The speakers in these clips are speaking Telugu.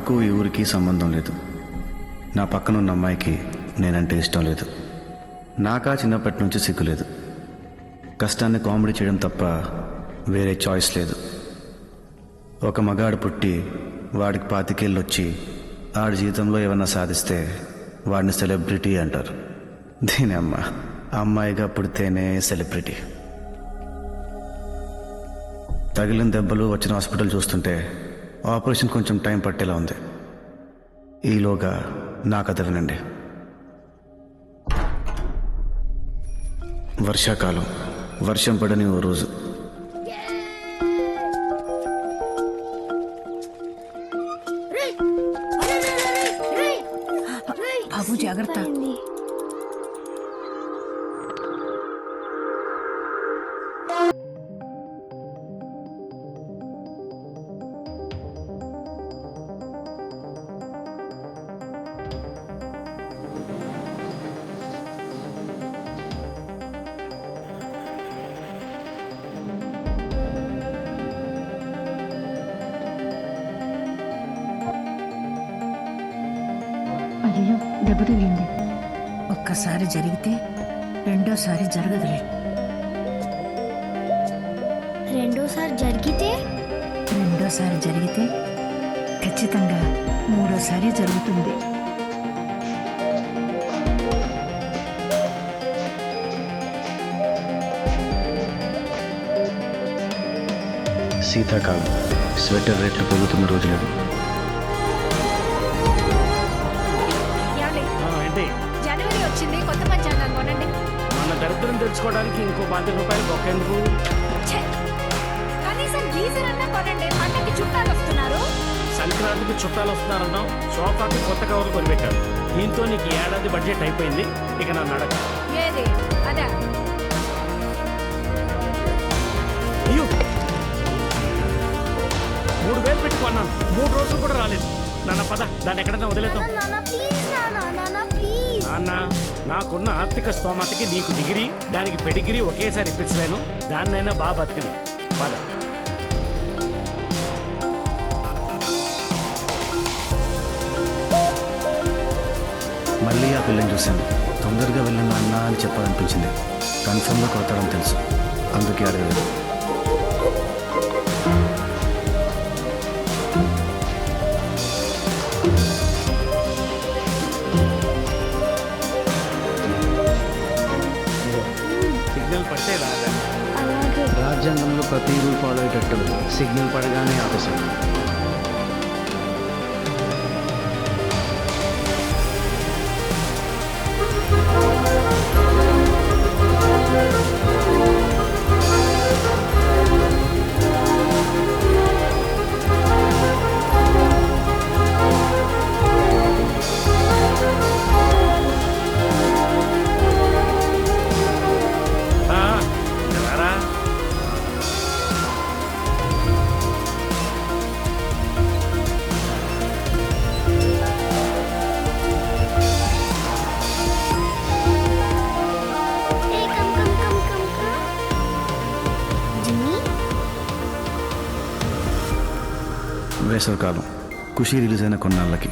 నాకు ఈ ఊరికి సంబంధం లేదు. నా పక్కనున్న అమ్మాయికి నేనంటే ఇష్టం లేదు. నాకా చిన్నప్పటి నుంచి సిగ్గులేదు కష్టాన్ని కామెడీ చేయడం తప్ప వేరే చాయిస్ లేదు. ఒక మగాడు పుట్టి వాడికి పాతికేళ్ళు వచ్చి ఆడి జీవితంలో ఏమన్నా సాధిస్తే వాడిని సెలబ్రిటీ అంటారు. దీని అమ్మ అమ్మాయిగా పుడితేనే సెలబ్రిటీ. తగిలిన దెబ్బలు వచ్చిన హాస్పిటల్ చూస్తుంటే ఆపరేషన్ కొంచెం టైం పట్టేలా ఉంది. ఈలోగా నా కథ వినండి. వర్షాకాలం. వర్షం పడని ఓ రోజు. తగిలింది ఒక్కసారి జరిగితే రెండోసారి జరగదులే. రెండోసారి జరిగితే? రెండోసారి జరిగితే ఖచ్చితంగా మూడోసారి జరుగుతుంది. శీతాకాలం స్వెటర్ రేట్లు పెరుగుతున్న రోజు కొత్త పంచాంగం కొనండి. మన దరిద్రం తెచ్చుకోవడానికి ఇంకో పాతి రూపాయలు ఒకేందుకు ఛే! కనీసం గీజర్ అన్నా కొనండి. పంటకి చుట్టాలు వస్తున్నారు. సంక్రాంతికి చుట్టాలు వస్తున్నారన్నాం సోఫాకి కొత్త కవర్లు కొనిపెట్టాడు దీంతో నీకు ఈ ఏడాది బడ్జెట్ అయిపోయింది. ఇక నన్ను అడగ. ఏది? అదే? అయ్యో! మూడు వేలు పెట్టుకున్నాను మూడు రోజులు కూడా రాలేదు. నాన్న పద. దాన్ని ఎక్కడైనా వదిలేద్దాం. నాన్న ప్లీజ్ ప్లీజ్. నాన్న నాకున్న ఆర్థిక స్తోమతకి నీకు డిగ్రీ దానికి పెడిగిరీ ఒకేసారి ఇప్పించలేను. దాన్నైనా బాగా బతికిను. పద. మళ్ళీ ఆ పిల్లని చూశాను. తొందరగా వెళ్ళిన నాన్న అని చెప్పాలనిపించింది. కన్ఫర్మ్గా కొడతాడని తెలుసు. అందుకే అడగలేదు. రాజ్యాంగంలో ప్రతి రూల్ సిగ్నల్ పడగానే ఆపేశాడు వేసవికాలం ఖుషి రిలీజ్ అయిన కొన్నాళ్ళకి.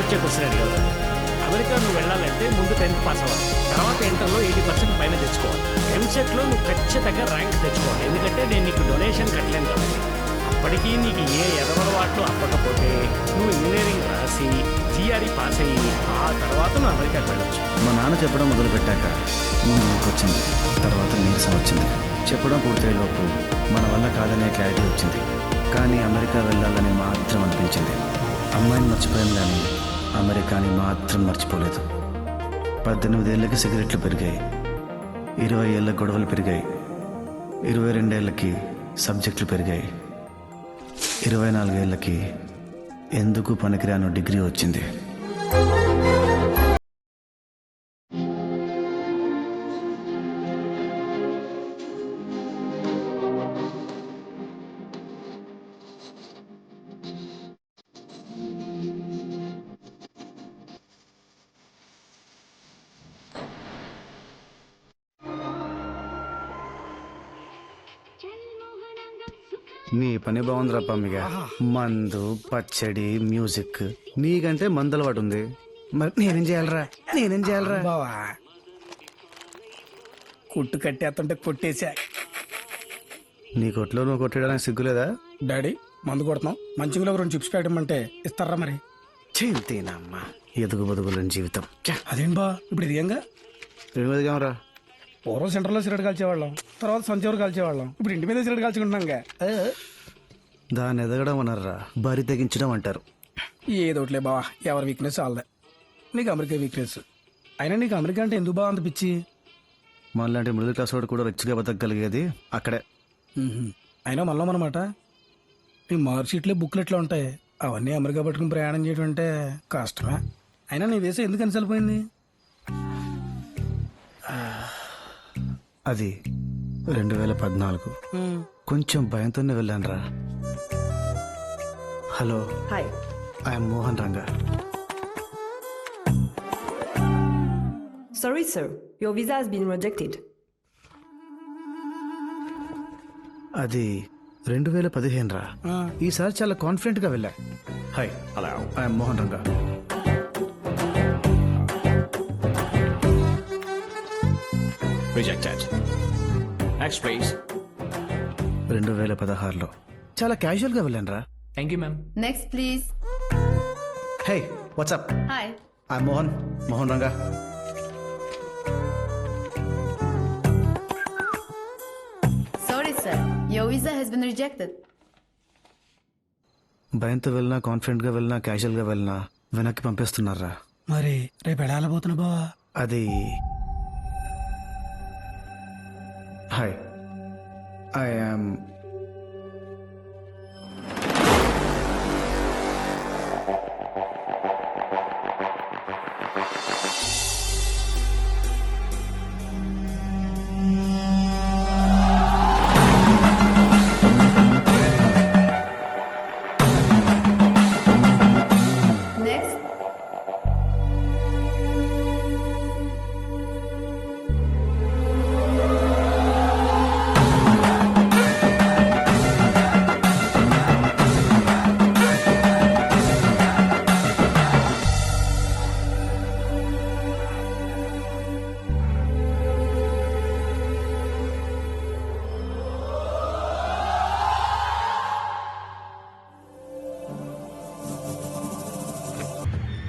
వచ్చే క్వశ్చన్ అడిగారు అమెరికా నువ్వు వెళ్ళాలంటే ముందు టెన్త్ పాస్ అవ్వాలి. తర్వాత ఇంటర్లో ఎయిటీ పర్సెంట్ పైన తెచ్చుకోవాలి. ఎంసెట్లో నువ్వు ఖచ్చితంగా ర్యాంక్ తెచ్చుకోవాలి. ఎందుకంటే నేను నీకు డొనేషన్ కట్టలేను కాబట్టి. అప్పటికీ నీకు ఏ ఎదవలవాట్లు అప్పకపోతే నువ్వు ఇంజనీరింగ్ రాసి జిఆర్ఈ పాస్ అయ్యి ఆ తర్వాత నువ్వు అమెరికాకి వెళ్ళొచ్చు. మా నాన్న చెప్పడం మొదలుపెట్టాక ముందు నాకు వచ్చింది. తర్వాత నీరసం వచ్చింది. చెప్పడం పూర్తయ్యేలోపు మన వల్ల కాదనే క్లారిటీ వచ్చింది. కానీ అమెరికా వెళ్ళాలని మాత్రం అనిపించింది. అమ్మాయిని మర్చిపోయాను కానీ అమెరికాని మాత్రం మర్చిపోలేదు. పద్దెనిమిదేళ్ళకి సిగరెట్లు పెరిగాయి. ఇరవై ఏళ్ళ గొడవలు పెరిగాయి. ఇరవై రెండేళ్ళకి సబ్జెక్టులు పెరిగాయి. ఇరవై నాలుగేళ్ళకి ఎందుకు పనికిరాను డిగ్రీ వచ్చింది? నీ పని బాగుందిరా పమ్మిగా మందు పచ్చడి మ్యూజిక్. నీకంటే మందు అలవాటు ఉంది మరి నేనేం చేయాలరా? నేనేం చేయాలరా? బావా. కుట్టు కట్టేస్తుంటే కొట్టేశా. నీ కొట్లో నువ్వు కొట్టడానికి సిగ్గులేదా? డాడీ మందు కొడుతున్నాం. మంచిగా రెండు చిప్స్ పెట్టమంటే ఇస్తారా మరి? చింతేనమ్మా. ఎదుగు బతుకులని జీవితం. అదేం బా ఇప్పుడు ఇది ఏంగా? ఏమదిగామరా పూర్వం సెంటర్లో సిగరెట్ కాల్చేవాళ్ళం. తర్వాత సంచవరు కాల్చేవాళ్ళం. ఇప్పుడు ఇంటి మీద సిగరెట్ కాల్చుకుంటున్నాంగా. దాన్ని ఎదగడం అనర్రా. బరి తెగించడం అంటారు. ఏదోట్లే బావా ఎవరి వీక్నెస్ వాళ్ళదే. నీకు అమెరికా వీక్నెస్ అయినా నీకు అమెరికా అంటే ఎందుకు బాగా అంత పిచ్చి? మనలాంటి మిడిల్ క్లాస్ వాడు కూడా రిచ్గా బతకగలిగేది అక్కడే. అయినా మళ్ళీ అనమాట ఈ మార్క్ షీట్లే బుక్లు ఎట్లా ఉంటాయి. అవన్నీ అమెరికా పట్టుకుని ప్రయాణం చేయడం అంటే కష్టమే. అయినా నీ వేసే ఎందుకు అనిసలిపోయింది అది రెండు వేల పద్నాలుగు కొంచెం భయంతోనే వెళ్ళానురా. Hello. Hi I'm Mohan Ranga. Sorry, sir. Your visa has been rejected. అది రెండు వేల పదిహేను రా ఈసారి చాలా కాన్ఫిడెంట్గా వెళ్ళా. Hi hello I'm Mohan Ranga. Rejected. Next please రెండు వేల పదహారులో. చాలా క్యాజువల్గా వెళ్ళాను రా thank you ma'am next please hey what's up hi I Mohan Mohan Ranga sorry sir your visa has been rejected భయంతో వెళ్ళినా కాన్ఫిడెంట్గా వెళ్ళినా క్యాజువల్గా వెళ్ళినా వెనక్కి పంపిస్తున్నారా మరి రేపు ఎడాలపోతున్నా బావా? అది హాయ్ ఐ యామ్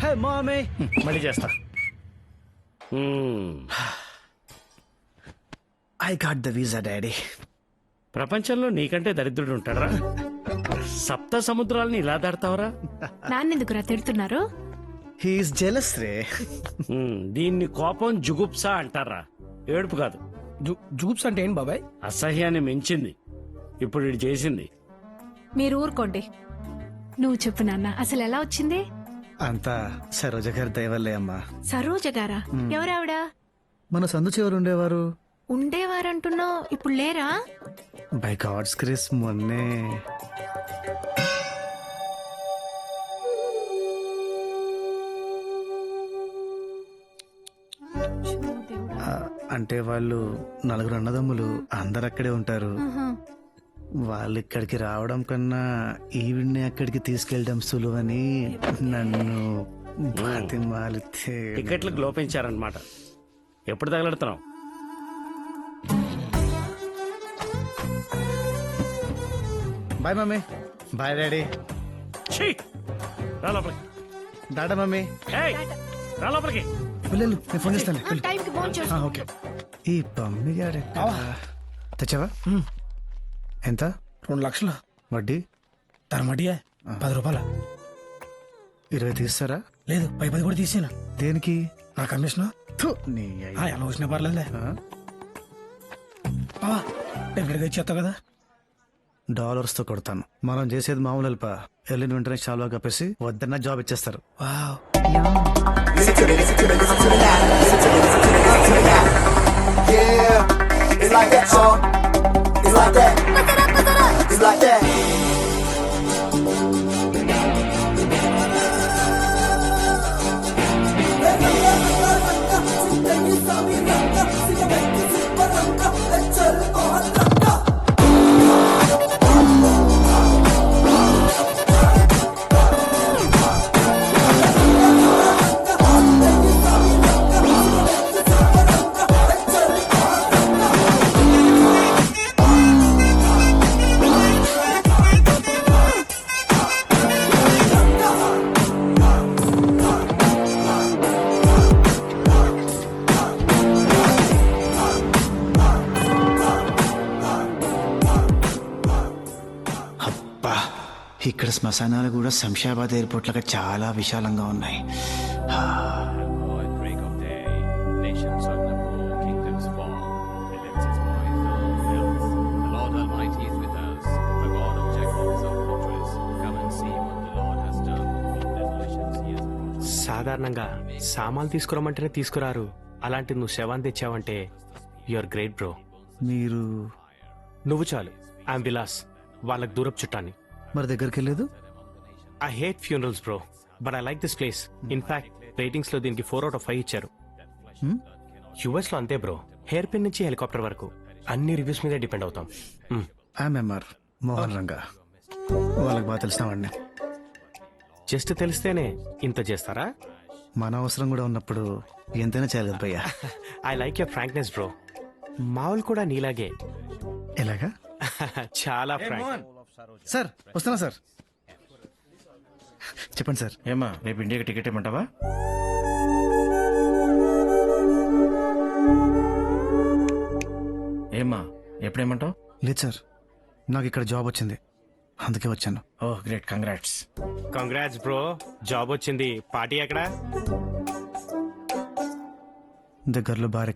హే మామే. మళ్ళీ చేస్తా. I got the visa daddy ప్రపంచంలో నీకంటే దరిద్రుడు ఉంటాడరా సప్త సముద్రాలని ఇలా దాడతావరా నాన్నెందుకురా తిడుతున్నారు? హీఈస్ జెలస్ రే. దీన్ని కోపం జుగుప్స అంటారా? ఏడుపు కాదు. జూ- జూప్స్ అంటే ఏంటి బాబాయ్? అసహ్యాన్ని మించింది. ఇప్పుడు ఇది చేసింది. మీరు ఊరుకోండి. నువ్వు చెప్పు నాన్న అసలు ఎలా వచ్చింది? అంతా సరోజ గారి దయవల్లే అమ్మా. సరోజ గారా? ఎవరావిడ? మన సందు చివరు ఉండేవారు ఉండేవారంటున్నావు? ఇప్పుడు లేరా? బై గాడ్స్ క్రిస్ మొన్నే. అంటే వాళ్ళు నలుగురు అన్నదమ్ములు అందరు అక్కడే ఉంటారు వాళ్ళు ఇక్కడికి రావడం కన్నా ఈవిడ్ని అక్కడికి తీసుకెళ్ళడం సులువని నన్ను బతిమాలితే టికెట్లు గ్లోపించారనమాట ఎప్పుడు తగలెడుతున్నావు? Bye mummy. Bye daddy. ఛీ! రా లోపలికి. డాడా మమ్మీ. ఏయ్, రా లోపలికి. వెళ్ళు నేను ఫోన్ చేస్తాను. వెళ్ళు. టైంకి ఫోన్ చేసి ఆ, ఓకే. ఈ పమ్మి గారు తెచ్చావా? ఎంత? రెండు లక్షలు? వడ్డీ? తరమటియా పది రూపాయల? ఇరవై తీస్తారా? లేదు పై పది కూడా తీసేనా దేనికి? నా కమిషన్? థు, నీ అయ్య. ఎలా వచ్చినా పర్లేదులే? బావా డెఫినెట్గా ఇచ్చేస్తావు కదా? డాలర్స్తో కొడతాను. మనం చేసేది మామూలు అల్ప వెళ్ళిన వెంటనే చాలా కప్పేసి వద్దన్న జాబ్ ఇచ్చేస్తారు. Yeah, it's like that, y'all. It's like that. It's like that. Has done. What desolations he has brought. సాధారణంగా సామాన్లు తీసుకురమ్మంటేనే తీసుకురారు. అలాంటి నువ్వు శవాన్ని తెచ్చావంటే యువర్ గ్రేట్ బ్రో. మీరు? నువ్వు చాలు. ఐఎమ్ విలాస్. వాళ్ళకి దూరపు చుట్టాన్ని. మరి దగ్గరికి వెళ్ళలేదు I hate funerals bro but I like this place in fact రేటింగ్స్లో దీనికి ఫోర్ అవుట్ ఆఫ్ ఫైవ్ ఇచ్చారు. యుఎస్లో అంతే బ్రో హెయిర్ పిన్ నుంచి హెలికాప్టర్ వరకు అన్ని రివ్యూస్ మీదే డిపెండ్ అవుతాం. Hmm. ఎంఆర్ మోహన్ రంగా. వాళ్ళకి బాగా తెలిసినవాడిని జస్ట్ తెలిస్తేనే ఇంత చేస్తారా? మన అవసరం కూడా ఉన్నప్పుడు ఎంతైనా చేయాలి కదా భయ్యా. I like your frankness bro మావులు కూడా నీలాగే. ఎలాగా? చాలా ఫ్రాంక్ సార్ వస్తున్నా సార్. చెప్పండి సార్. ఏమా రేపు ఇండియాకి టికెట్ ఇమ్మంటావా ఏమా ఎప్పుడేమంటావు? లేదు సార్ నాకు ఇక్కడ జాబ్ వచ్చింది. అందుకే వచ్చాను. ఓహ్ great congrats. Congrats bro job వచ్చింది. పార్టీ ఎక్కడా? దగ్గరలో బార్